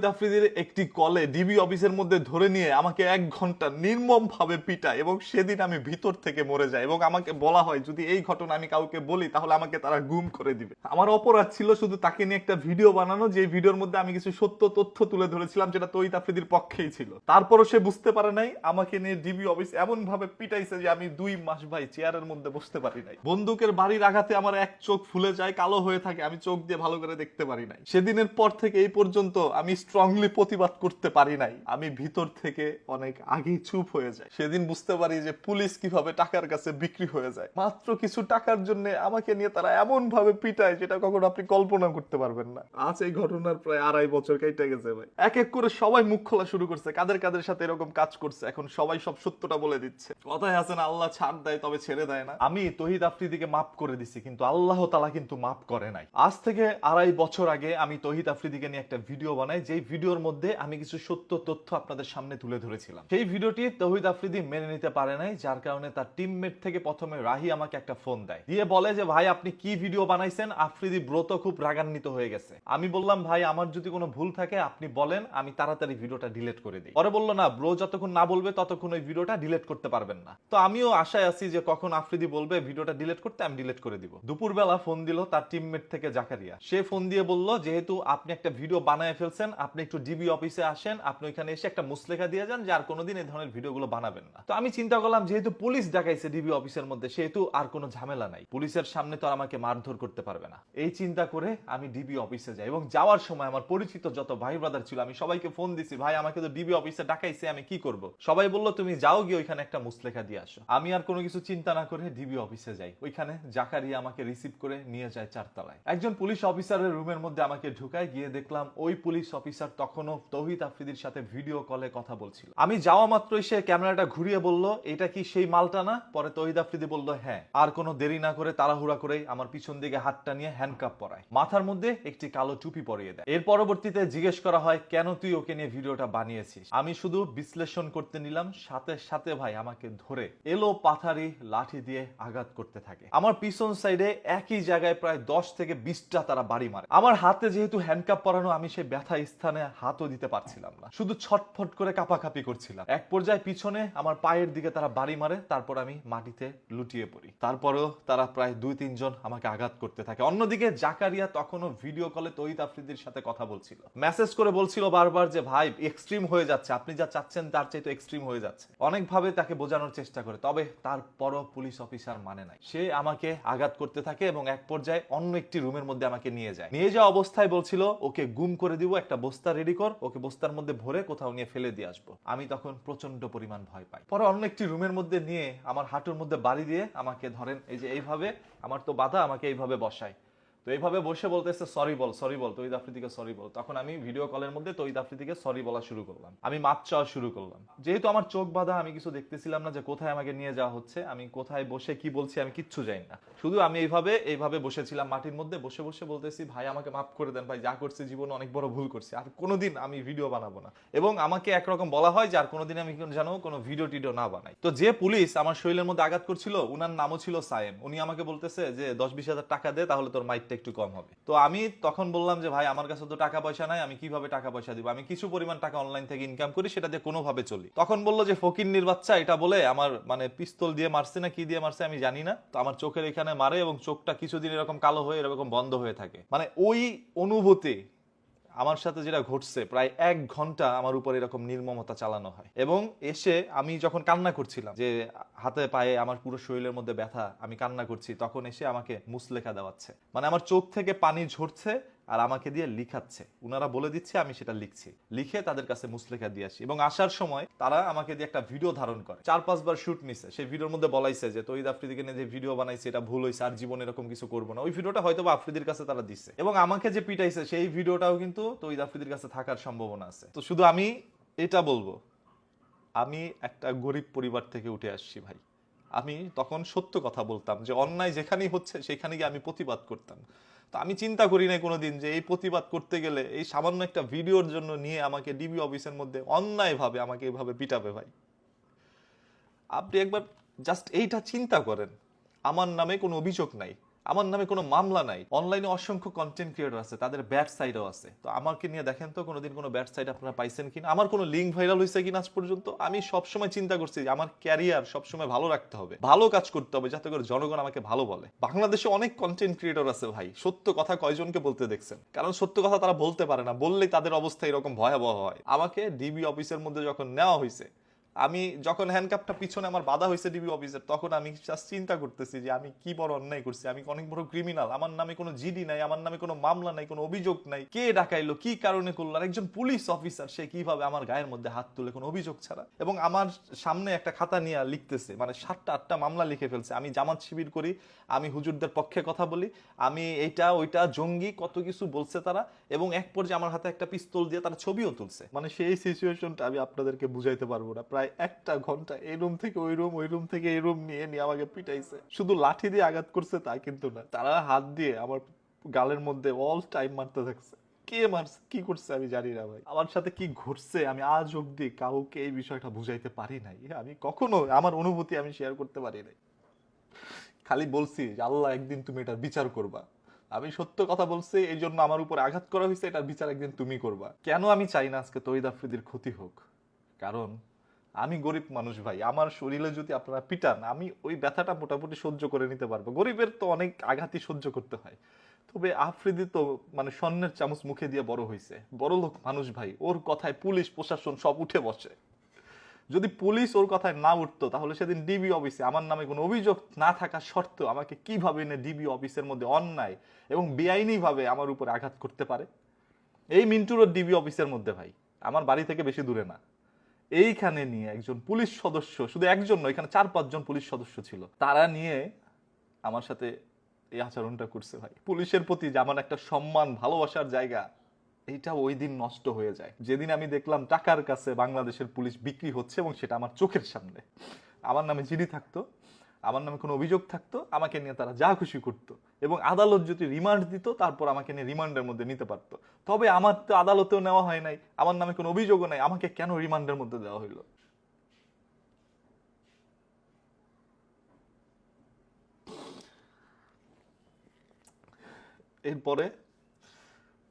তহিদ আফ্রিদির একটি কলে ডিবি অফিসের মধ্যে ধরে নিয়ে আমাকে এক ঘণ্টা নির্মম ভাবে পিটায় এবং সেদিন আমি ভিতর থেকে মরে যাই এবং আমাকে বলা হয়, যদি এই ঘটনা আমি কাউকে বলি, তাহলে আমাকে তারা গুম করে দিবে। আমার অপরাধ ছিল শুধু তাকে নিয়ে একটা ভিডিও বানানো, যে ভিডিওর মধ্যে আমি কিছু সত্য তথ্য তুলে ধরেছিলাম, যেটা তহিদ আফ্রিদির পক্ষেই ছিল। তারপরও সে বুঝতে পারে নাই, আমাকে নিয়ে ডিবি অফিস এমন ভাবে পিটাইছে যে আমি দুই মাস ভাই চেয়ারের মধ্যে বসতে পারি নাই। বন্দুকের বাড়ির আঘাতে আমার এক চোখ ফুলে যায়, কালো হয়ে থাকে, আমি চোখ দিয়ে ভালো করে দেখতে পারি নাই। সেদিনের পর থেকে এই পর্যন্ত আমি স্ট্রংলি প্রতিবাদ করতে পারি নাই। আমি ভিতর থেকে অনেক আগেই চুপ হয়ে যায় সেদিন বুঝতে পারি যে পুলিশ কীভাবে টাকার কাছে বিক্রি হয়ে যায়। মাত্র কিছু টাকার জন্য আমাকে নিয়ে তারা এমন ভাবে পিটায় যেটা কখনো আপনি কল্পনা করতে পারবেন না। আজ এই ঘটনার প্রায় আড়াই বছর কেটে গেছে ভাই। এক এক করে সবাই মুখ খোলা শুরু করছে। কাদের কাদের সাথে এরকম কাজ করছে? এখন সবাই সব সত্যটা বলে দিচ্ছে। কথায় আছে না, আল্লাহ ছাড় দেয় তবে ছেড়ে দেয় না। আমি তহিদ আফ্রিদিকে মাফ করে দিছি, কিন্তু আল্লাহ তালা কিন্তু মাফ করে নাই। আজ থেকে আড়াই বছর আগে আমি তহিদ আফ্রিদিকে নিয়ে একটা ভিডিও বানাই যেই ভিডিওর মধ্যে আমি কিছু সত্য তথ্য আপনাদের সামনে তুলে ধরেছিলাম। সেই ভিডিওটি তহিদ আফ্রিদি মেনে নিতে পারে নাই, যার কারণে তার টিমমেট থেকে প্রথমে রাহি আমাকে একটা ফোন দেয়। দিয়ে বলে যে, ভাই, আপনি কি ভিডিও বানাইছেন? আফ্রিদি ব্রত খুব রাগান্বিত হয়ে গেছে। আমি বললাম, ভাই, আমার যদি কোনো ভুল থাকে, আপনি বলেন, আমি তাড়াতাড়ি ভিডিওটা ডিলিট করে দিই। পরে বলল, না ব্রো যতক্ষণ না বলবে, ততক্ষণ ওই ভিডিওটা ডিলিট করতে পারবেন না। তো আমিও আশায় আছি যে, কখন আফ্রিদি বলবে, ভিডিওটা ডিলিট করতে, আমি ডিলিট করে দিব। দুপুরবেলা ফোন দিল তার টিমমেট থেকে জাকারিয়া। সে ফোন দিয়ে বলল, যেহেতু আপনি একটা ভিডিও বানায় ফেলছেন আপনি একটু ডিবি অফিসে আসেন, আপনি ওইখানে এসে একটা মুসলেখা দিয়ে যান, যে আর কোনোদিন এই ধরনের ভিডিওগুলো বানাবেন না। তো আমি চিন্তা করলাম, যেহেতু পুলিশ ডাকাইছে ডিবি অফিসের মধ্যে, সেহেতু আর কোনো ঝামেলা নাই। পুলিশের সামনে তো আর আমাকে মারধর করতে পারবে না। এই চিন্তা করে আমি ডিবি অফিসে যাই এবং যাওয়ার সময় আমার পরিচিত যত ভাই ব্রাদার ছিল, আমি সবাইকে ফোন দিছি, ভাই, আমাকে তো ডিবি অফিসে ডাকাইছে, আমি কি করব? সবাই বলল, তুমি যাও গিয়ে ওইখানে একটা মুসলেখা দিয়ে আসো। আমি আর কোনো কিছু চিন্তা না করে ডিবি অফিসে যাই। ওইখানে জাকারিয়া আমাকে রিসিভ করে নিয়ে যায় চারতলায়। একজন পুলিশ অফিসারের রুমের মধ্যে আমাকে ঢুকায়, গিয়ে দেখলাম ওই পুলিশ অফিসার তখনও তৌহিদ আফ্রিদির সাথে ভিডিও কলে কথা বলছিল। আমি যাওয়া মাত্রই সে ক্যামেরাটা ঘুরিয়ে বলল, এটা কি সেই মালটা না? পরে তৌহিদ আফ্রিদি বলল হ্যাঁ। আর কোনো দেরি না করে তাড়াহুড়া করেই আমার পিছন দিকে হাতটা নিয়ে হ্যান্ডকাপ পরায়। মাথার মধ্যে একটি কালো টুপি পরিয়ে দেয়। এর পরবর্তীতে জিজ্ঞেস করা হয়, কেন তুই ওকে নিয়ে ভিডিওটা বানিয়েছিস? আমি শুধু বিশ্লেষণ করতে নিলাম, সাথে সাথে ভাই আমাকে ধরে এলো পাথারি লাঠি দিয়ে আঘাত করতে থাকে। আমার পিছন সাইডে একই জায়গায় প্রায় দশ থেকে বিশটা তারা বাড়ি মারে। আমার হাতে যেহেতু হ্যান্ডকাপ পরানো, আমি সেই ব্যথা স্থানে হাতও দিতে পারছিলাম না। শুধু ছটফট করে কাপাকাপি করছিলাম। এক পর্যায়ে পিছনে আমার পায়ের দিকে তারা বাড়ি মারে, তারপর আমি মাটিতে লুটিয়ে পড়ি। তারপরেও তারা প্রায় দুই তিনজন আমাকে আঘাত করতে থাকে। অন্যদিকে জাকারিয়া তখনও ভিডিও কলে তৈত আফ্রিদির সাথে কথা বলছিল। মেসেজ করে বলছিল বারবার যে, ভাই, এক্সট্রিম হয়ে যাচ্ছে। আপনি যা চাচ্ছেন তার চাইতে এক্সট্রিম হয়ে যাচ্ছে। অনেকভাবে তাকে বোঝানোর চেষ্টা করে, তবে তারপরও পুলিশ অফিসার মানে নাই। সে আমাকে আঘাত করতে থাকে এবং এক পর্যায়ে অন্য একটি রুমের মধ্যে আমাকে নিয়ে যায়। নিয়ে যাওয়া অবস্থায় বলছিল, ওকে গুম করে দিব, একটা বস্তা রেডি কর, ওকে বস্তার মধ্যে ভরে কোথাও নিয়ে ফেলে দিয়ে আসব। আমি তখন প্রচণ্ড পরিমাণ ভয় পাই। পরে অন্য একটি রুমের মধ্যে নিয়ে আমার হাঁটুর মধ্যে বাড়ি দিয়ে আমাকে ধরেন, এই যে এইভাবে, আমার তো বাধা, আমাকে এইভাবে বসায়। তো এইভাবে বসে বলতেছে সরি বল সরি বল তৈদ আফ্রিদিকে সরি বল। তখন আমি ভিডিও কলের মধ্যে তৈদ আফ্রিদিকে সরি বলা শুরু করলাম। আমি মাপ চাওয়া শুরু করলাম। যেহেতু আমার চোখ বাঁধা, আমি কিছু দেখতেছিলাম না যে কোথায় আমাকে নিয়ে যাওয়া হচ্ছে, আমি কোথায় বসে কি বলছি আমি কিচ্ছু জানি না। শুধু আমি এইভাবে এইভাবে বসেছিলাম মাটির মধ্যে, বসে বসে বলতেছি, ভাই, আমাকে মাফ করে দেন, ভাই, যা করছি জীবনে অনেক বড় ভুল করছি, আর কোনোদিন আমি ভিডিও বানাবো না। এবং আমাকে একরকম বলা হয় যে, আর কোনোদিন আমি যেন কোনো ভিডিও টিডিও না বানাই। তো যে পুলিশ আমার শরীরের মধ্যে আঘাত করছিল, উনার নামও ছিল সায়েম। উনি আমাকে বলতেছে যে দশ বিশ হাজার টাকা দে, তাহলে তোর মাইকটা একটু কম হবে। তো আমি তখন বললাম যে, ভাই, আমার কাছে তো টাকা পয়সা নাই, আমি কীভাবে টাকা পয়সা দিব? আমি কিছু পরিমাণ টাকা অনলাইন থেকে ইনকাম করি, সেটা দিয়ে কোনোভাবে চলি। তখন বলল যে ফকির বাচ্চা, এটা বলে আমার মানে পিস্তল দিয়ে মারছে না, কি দিয়ে মারছে, আমি জানি না। তো আমার চোখের এখানে মারে এবং চোখটা কিছুদিন এরকম কালো হয়ে, এরকম বন্ধ হয়ে থাকে। মানে ওই অনুভূতি আমার সাথে যেটা ঘটছে, প্রায় এক ঘণ্টা আমার উপর এরকম নির্মমতা চালানো হয়। এবং এসে আমি যখন কান্না করছিলাম যে, হাতে পায়ে আমার পুরো শরীরের মধ্যে ব্যথা, আমি কান্না করছি, তখন এসে আমাকে মুসলেখা দেওয়াচ্ছে। মানে আমার চোখ থেকে পানি ঝরছে আর আমাকে দিয়ে লিখাচ্ছে। উনারা বলে দিচ্ছে, আমি সেটা লিখছি। লিখে তাদের কাছে মুসলেখা দিয়ে আসি। এবং আসার সময় তারা আমাকে দিয়ে একটা ভিডিও ধারণ করে। চার পাঁচবার শুট নিছে। সেই ভিডিওর মধ্যে বলাইছে যে তৈদ আফ্রিদিকে নিয়ে যে ভিডিও বানাইছে, এটা ভুল হয়েছে আর জীবনে এরকম কিছু করব না। ওই ভিডিওটা হয়তো বা আফ্রিদির কাছে তারা দিচ্ছে এবং আমাকে যে পিটাইছে, সেই ভিডিওটাও কিন্তু তৈদ আফ্রিদির কাছে থাকার সম্ভাবনা আছে। তো শুধু আমি এটা বলব। আমি একটা গরিব পরিবার থেকে উঠে আসছি ভাই। আমি তখন সত্য কথা বলতাম যে, অন্যায় যেখানেই হচ্ছে, সেখানে গিয়ে আমি প্রতিবাদ করতাম। তো আমি চিন্তা করি নাই কোনোদিন যে এই প্রতিবাদ করতে গেলে এই সামান্য একটা ভিডিওর জন্য নিয়ে আমাকে ডিবি অফিসের মধ্যে অন্যায়ভাবে আমাকে এভাবে পিটাবে ভাই। আপনি একবার জাস্ট এইটা চিন্তা করেন। আমার নামে কোনো অভিযোগ নাই। আমার নামে কোনো মামলা নাই। অনলাইনে অসংখ্য কন্টেন্ট ক্রিয়েটর আছে, তাদের ব্যাড সাইডও আছে। তো আমাকে নিয়ে দেখেন তো, কোনোদিন কোনো ব্যাড সাইড আপনারা পাইছেন কিনা? আমার কোনো লিঙ্ক ভাইরাল হয়েছে কিনা আজ পর্যন্ত? আমি সবসময় চিন্তা করছি যে আমার ক্যারিয়ার সবসময় ভালো রাখতে হবে, ভালো কাজ করতে হবে, যাতে করে জনগণ আমাকে ভালো বলে। বাংলাদেশে অনেক কন্টেন্ট ক্রিয়েটর আছে ভাই, সত্য কথা কয়জনকে বলতে দেখছেন? কারণ সত্য কথা তারা বলতে পারে না, বললেই তাদের অবস্থা এরকম ভয়াবহ হয়। আমাকে ডিবি অফিসের মধ্যে যখন নেওয়া হয়েছে আমি যখন হ্যান্ডকাপটা পিছনে আমার বাধা হয়েছে ডিবি অফিসের তখন আমি চিন্তা করতেছি যে আমি কি বড় অন্যায় করছি। আমি অনেক বড় ক্রিমিনাল আমার নামে কোনো জিডি নাই, আমার নামে কোনো মামলা নাই, কোনো অভিযোগ নাই। কে ডাকাইলো, কি কারণে করল? আর একজন পুলিশ অফিসার সে কীভাবে আমার গায়ের মধ্যে হাত তুলে কোনো অভিযোগ ছাড়া? এবং আমার সামনে একটা খাতা নিয়ে লিখতেছে মানে সাতটা, আটটা মামলা লিখে ফেলছে। আমি জামাত শিবির করি, আমি হুজুরদের পক্ষে কথা বলি, আমি এইটা ওইটা, জঙ্গি, কত কিছু বলছে তারা, এবং এক পর্যায়ে আমার হাতে একটা পিস্তল দিয়ে তারা ছবিও তুলছে। মানে সেই সিচুয়েশনটা আমি আপনাদেরকে বুঝাইতে পারব না। প্রায় একটা ঘণ্টা এই রুম থেকে ওই রুম ওই রুম থেকে এই রুম নিয়ে নিয়ে আমাকে পিটাইছে। শুধু লাঠি দিয়ে আঘাত করছে তা কিন্তু না। তারা হাত দিয়ে আমার গালের মধ্যে অল টাইম মারতে থাকছে। কে মারছে, কি করছে আমি জানি না ভাই। আমার সাথে কি ঘটছে আমি আজ অব্দি কাউকে এই বিষয়টা বুঝাইতে পারি নাই। আমি কখনো আমার অনুভূতি আমি শেয়ার করতে পারি নাই। খালি বলছি যে আল্লাহ, একদিন তুমি এটার বিচার করবা। আমি সত্য কথা বলছি, এই জন্য আমার উপর আঘাত করা হয়েছে, এটার বিচার একদিন তুমি করবা। কেন আমি চাই না আজকে তৈদ আফ্রিদির ক্ষতি হোক? কারণ আমি গরিব মানুষ ভাই, আমার শরীরে যদি আপনারা পিটান, আমি ওই ব্যথাটা মোটামুটি সহ্য করে নিতে পারব। গরিবের তো অনেক আঘাতই সহ্য করতে হয়। তবে আফ্রিদি তো মানে স্বর্ণের চামচ মুখে দিয়ে বড় হয়েছে বড় লোক মানুষ ভাই, ওর কথায় পুলিশ, প্রশাসন সব উঠে বসে। যদি পুলিশ ওর কথায় না উঠতো, তাহলে সেদিন ডিবি অফিসে আমার নামে কোনো অভিযোগ না থাকা সত্ত্বেও আমাকে কীভাবে এনে ডিবি অফিসের মধ্যে অন্যায় এবং বেআইনিভাবে আমার উপর আঘাত করতে পারে? এই মিন্টুরও ডিবি অফিসের মধ্যে ভাই, আমার বাড়ি থেকে বেশি দূরে না। এইখানে নিয়ে একজন পুলিশ সদস্য, শুধু একজন নয়, এখানে চার, পাঁচজন পুলিশ সদস্য ছিল। তারা নিয়ে আমার সাথে এই আচরণটা করছে ভাই। পুলিশের প্রতি যে আমার একটা সম্মান, ভালোবাসার জায়গা, এইটা ওই দিন নষ্ট হয়ে যায়। যেদিন আমি দেখলাম টাকার কাছে বাংলাদেশের পুলিশ বিক্রি হচ্ছে এবং সেটা আমার চোখের সামনে। আমার নামে জিডি থাকতো আমার নামে কোনো অভিযোগ থাকতো, আমাকে নিয়ে তারা যা খুশি করতো এবং আদালত যদি রিমান্ড দিত, তারপর আমাকে নিয়ে রিমান্ডের মধ্যে নিতে পারতো। তবে আমার তো আদালতেও নেওয়া হয় নাই, আমার নামে কোনো অভিযোগও নাই, আমাকে কেন রিমান্ডের মধ্যে দেওয়া হইল? এরপরে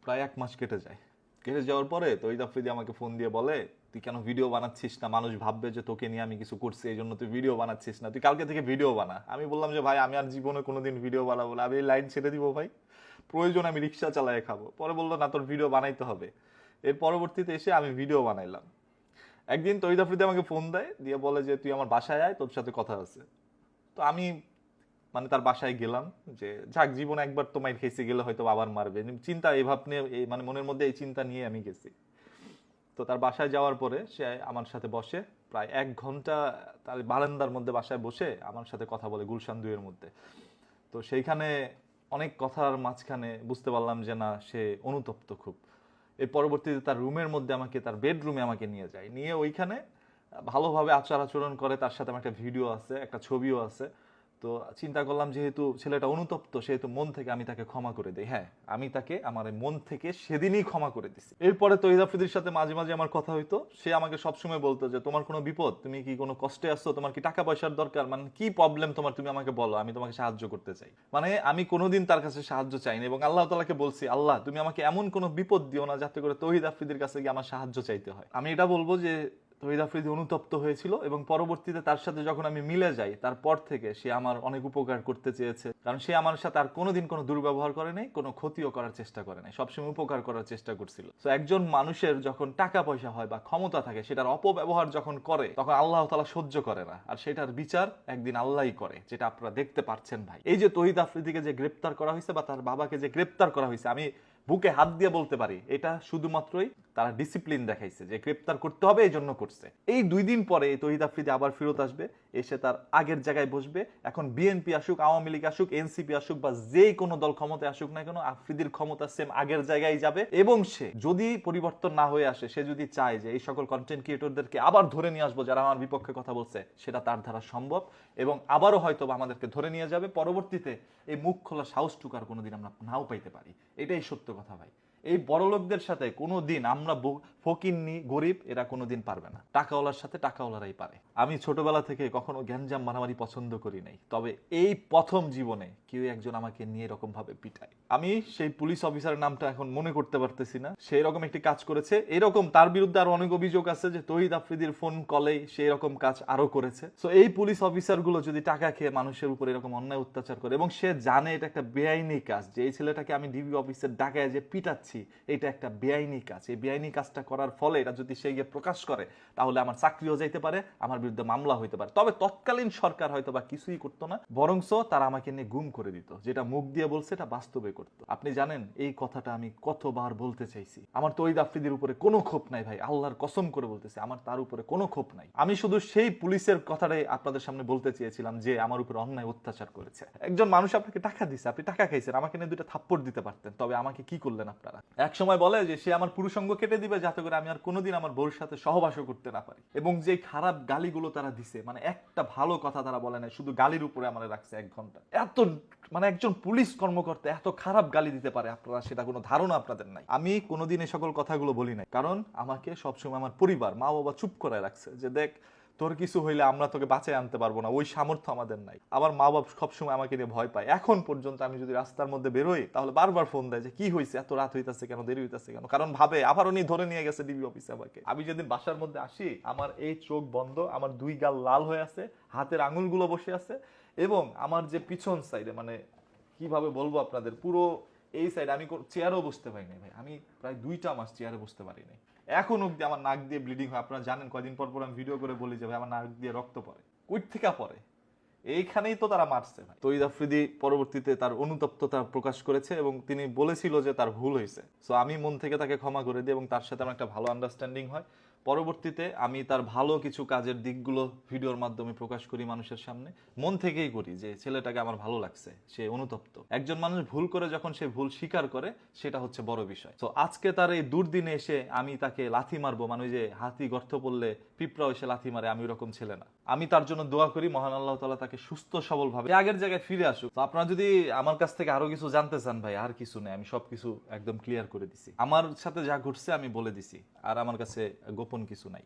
প্রায় এক মাস কেটে যায়। কেটে যাওয়ার পরে তৈদ আফ্রিদি আমাকে ফোন দিয়ে বলে তুই কেন ভিডিও বানাচ্ছিস না? মানুষ ভাববে যে তোকে নিয়ে আমি কিছু করছি এই জন্য তুই ভিডিও বানাচ্ছিস না। তুই কালকে থেকে ভিডিও বানা। আমি বললাম যে, ভাই, আমি আর জীবনে কোনোদিন ভিডিও বানাবো না। আমি এই লাইন ছেড়ে দিব, ভাই। প্রয়োজন, আমি রিক্সা চালায় খাব। পরে বলল, না, তোর ভিডিও বানাইতে হবে। এর পরবর্তীতে এসে আমি ভিডিও বানাইলাম। একদিন তৈদ আফ্রিদি আমাকে ফোন দেয়, দিয়ে বলে যে, তুই আমার বাসায় আয়, তোর সাথে কথা আছে। তো আমি মানে তার বাসায় গেলাম যে, যাক, জীবনে একবার তোমায় খেয়েছি গেলে হয়তো আবার মারবে। চিন্তা, এই ভাব নিয়ে মানে মনের মধ্যে এই চিন্তা নিয়ে আমি গেছি। তো তার বাসায় যাওয়ার পরে সে আমার সাথে বসে। প্রায় এক ঘণ্টা তার বারান্দার মধ্যে বাসায় বসে আমার সাথে কথা বলে গুলশান দুইয়ের মধ্যে। তো সেইখানে অনেক কথার মাঝখানে বুঝতে পারলাম যে না, সে অনুতপ্ত খুব। এর পরবর্তীতে তার রুমের মধ্যে আমাকে, তার বেডরুমে আমাকে নিয়ে যায়। নিয়ে ওইখানে ভালোভাবে আচার আচরণ করে। তার সাথে আমার একটা ভিডিও আছে, একটা ছবিও আছে। তো চিন্তা করলাম যেহেতু ছেলেটা অনুতপ্ত, সেহেতু মন থেকে আমি তাকে ক্ষমা করে দিই। হ্যাঁ আমি তাকে আমার মন থেকে সেদিনই ক্ষমা করে দিছি। এরপরে তো ইদাফিদির সাথে মাঝে মাঝে আমার কথা হইতো। সে আমাকে সবসময় বলতো যে, তোমার কোনো বিপদ? তুমি কি কোনো কষ্টে আসছো তোমার কি টাকা পয়সার দরকার? মানে কি প্রবলেম তোমার? তুমি আমাকে বলো, আমি তোমাকে সাহায্য করতে চাই। মানে আমি কোনোদিন তার কাছে সাহায্য চাইনি এবং আল্লাহ তালাকে বলছি, আল্লাহ, তুমি আমাকে এমন কোনো বিপদ দিও না যাতে করে তহিদ আফ্রিদির কাছে গিয়ে আমার সাহায্য চাইতে হয়। আমি এটা বলব যে তহিদ আফ্রিদি অনুতপ্ত হয়েছিল এবং পরবর্তীতে তার সাথে যখন আমি মিলে যাই, তারপর থেকে সে আমার অনেক উপকার করতে চেয়েছে। কারণ সে আমার সাথে আর কোনোদিন কোনো দুর্ব্যবহার করে নাই, কোনো ক্ষতিও করার চেষ্টা করে নাই, সবসময় উপকার করার চেষ্টা করছিল। তো একজন মানুষের যখন টাকা পয়সা হয় বা ক্ষমতা থাকে, সেটার অপব্যবহার যখন করে, তখন আল্লাহ তালা সহ্য করে না। আর সেটার বিচার একদিন আল্লাহই করে, যেটা আপনারা দেখতে পাচ্ছেন ভাই। এই যে তহিদ আফ্রিদিকে যে গ্রেপ্তার করা হয়েছে বা তার বাবাকে যে গ্রেপ্তার করা হয়েছে, আমি বুকে হাত দিয়ে বলতে পারি, এটা শুধুমাত্রই তারা ডিসিপ্লিন দেখাইছে যে গ্রেপ্তার করতে হবে এই জন্য করছে। এই দুই দিন পরে তহিদ আফ্রিদি আবার ফেরত আসবে, এসে তার আগের জায়গায় বসবে। এখন বিএনপি আসুক, আওয়ামী লীগ আসুক এনসিপি আসুক বা যে কোনো দল ক্ষমতায় আসুক না কেন, আফ্রিদির ক্ষমতা সেম আগের জায়গায় যাবে এবং সে যদি পরিবর্তন না হয়ে আসে, সে যদি চায় যে এই সকল কন্টেন্ট ক্রিয়েটরদেরকে আবার ধরে নিয়ে আসব যারা আমার বিপক্ষে কথা বলছে, সেটা তার দ্বারা সম্ভব এবং আবারও হয়তো আমাদেরকে ধরে নিয়ে যাবে। পরবর্তীতে এই মুখ খোলা সাহসটুকু আর কোনোদিন আমরা নাও পাইতে পারি। এটাই সত্য কথা ভাই। এই বড়লোকদের সাথে কোনো দিন আমরা ফকিন্নি, গরিব, এরা কোনো দিন পারবে না। টাকাওয়ালার সাথে টাকাওয়ালারাই পারে। আমি ছোটবেলা থেকে কখনো গ্যাঞ্জাম মারামারি পছন্দ করি নাই। তবে এই প্রথম জীবনে কেউ একজন আমাকে নিয়ে এরকম ভাবে পিটায়। আমি সেই পুলিশ অফিসারের নামটা এখন মনে করতে পারতেছি না। সেই রকম একটি কাজ করেছে। এরকম তার বিরুদ্ধে আরও অনেক অভিযোগ আছে যে তহিদ আফ্রিদির ফোন কলে সেই রকম কাজ আরও করেছে। তো এই পুলিশ অফিসারগুলো যদি টাকা খেয়ে মানুষের উপর এরকম অন্যায় অত্যাচার করে, এবং সে জানে এটা একটা বেআইনি কাজ, যে এই ছেলেটাকে আমি ডিবি অফিসের ডাকায় যে পিটাচ্ছি এটা একটা বেআইনি কাজ। এই বেআইনি কাজটা করার ফলে এটা যদি সে গিয়ে প্রকাশ করে, তাহলে আমার চাকরিও যাইতে পারে, আমার বিরুদ্ধে মামলা হইতে পারে। তবে তৎকালীন সরকার হয়তো বা কিছুই করতো না, বরংস তারা আমাকে নিয়ে গুম করে দিত, যেটা মুখ দিয়ে বলছে, এটা বাস্তবে করতো। আপনি জানেন, এই কথাটা আমি কতবার বলতে চাইছি। আমার তো ওই আফ্রিদির উপরে কোনো ক্ষোভ নাই ভাই, আল্লাহর কসম করে বলতেছি, আমার তার উপরে কোনো ক্ষোভ নাই। আমি শুধু সেই পুলিশের কথাটাই আপনাদের সামনে বলতে চেয়েছিলাম, যে আমার উপরে অন্যায় অত্যাচার করেছে। একজন মানুষ আপনাকে টাকা দিছে, আপনি টাকা খাইছেন, আমাকে নিয়ে দুইটা থাপ্পড় দিতে পারতেন, তবে আমাকে কি করলেন আপনারা? এক সময় বলে যে সে আমার পুরুষঙ্গ কেটে দিবে, যাতে করে আমি আর কোনোদিন আমার বউর সাথে সহবাসও করতে না পারি। এবং যে খারাপ গালিগুলো তারা দিছে মানে একটা ভালো কথা তারা বলে না শুধু গালির উপরে আমার রাখছে এক ঘণ্টা। এত মানে একজন পুলিশ কর্মকর্তা এত খারাপ গালি দিতে পারে আপনারা, সেটা কোনো ধারণা আপনাদের নাই। আমি কোনোদিন এই সকল কথাগুলো বলি নাই। কারণ আমাকে সবসময় আমার পরিবার মা বাবা চুপ করে রাখছে যে দেখ তোর কিছু হইলে আমরা তোকে বাঁচাই আনতে পারব না, ওই সামর্থ্য আমাদের নাই। আমার মা বাবা সবসময় আমাকে নিয়ে ভয় পায়। এখন পর্যন্ত আমি যদি রাস্তার মধ্যে বেরোই, তাহলে বারবার ফোন দেয় যে, কি হয়েছে এত রাত হইতাছে কেন? দেরি হইতাছে কেন? কারণ ভাবে, আবার উনি ধরে নিয়ে গেছে ডিবি অফিসে আমাকে। আমি যেদিন বাসার মধ্যে আসি, আমার এই চোখ বন্ধ, আমার দুই গাল লাল হয়ে আছে, হাতের আঙুলগুলো বসে আছে, এবং আমার যে পিছন সাইডে মানে কীভাবে বলব আপনাদের, পুরো এই সাইড আমি চেয়ারও বসতে পারি নাই ভাই। আমি প্রায় দুইটা মাস চেয়ারে বসতে পারি নাই। এখন অব্দি আমার নাক দিয়ে ব্লিডিং হয়। আপনারা জানেন কদিন পর পর আমি ভিডিও করে বলি যে আমার নাক দিয়ে রক্ত পড়ে। কুইট থেকে পড়ে? এইখানেই তো তারা মারছে, ভাই। তৈদ আফ্রিদি পরবর্তীতে তার অনুতপ্ততা প্রকাশ করেছে এবং তিনি বলেছিল যে তার ভুল হয়েছে। সো আমি মন থেকে তাকে ক্ষমা করে দিই এবং তার সাথে আমার একটা ভালো আন্ডারস্ট্যান্ডিং হয়। পরবর্তীতে আমি তার ভালো কিছু কাজের দিকগুলো ভিডিওর মাধ্যমে প্রকাশ করি মানুষের সামনে। মন থেকেই করি যে ছেলেটাকে আমার ভালো লাগছে, সে অনুতপ্ত। একজন মানুষ ভুল করে যখন সে ভুল স্বীকার করে, সেটা হচ্ছে বড় বিষয়। তো আজকে তার এই দুর্দিনে এসে আমি তাকে লাথি মারবো মানে যে হাতি গর্ত পড়লে পিঁপড়াও এসে লাথি মারে, আমি ওরকম ছেলে না। আমি তার জন্য দোয়া করি, মহান আল্লাহ তালা তাকে সুস্থ সবল ভাবে আগের জায়গায় ফিরে আসুক। তো আপনারা যদি আমার কাছ থেকে আরও কিছু জানতে চান, ভাই, আর কিছু নেই, আমি সবকিছু একদম ক্লিয়ার করে দিছি। আমার সাথে যা ঘটছে আমি বলে দিছি, আর আমার কাছে গোপন কিছু নাই।